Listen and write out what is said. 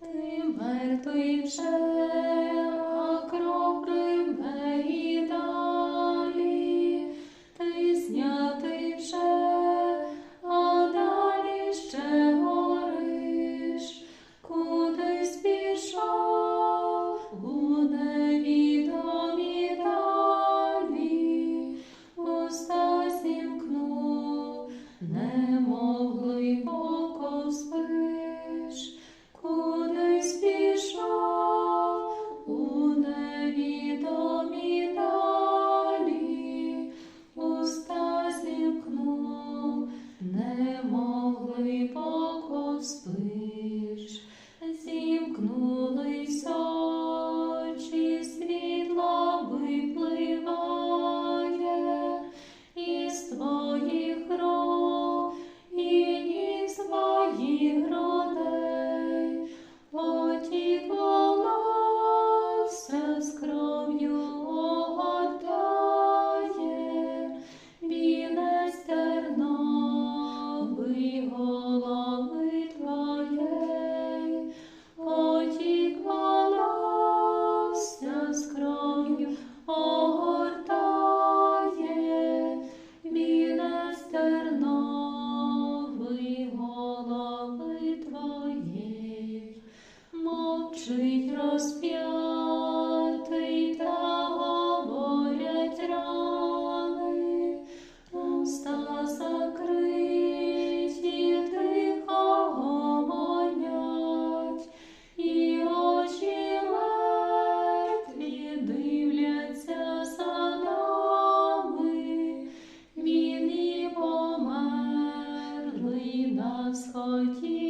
Ти мертвий вже, а кров глибоко Лежить розп'ятий та говорять рани, уста закриті, тихо гомонять, і очі мертві дивляться за нами, він і померлий на сході.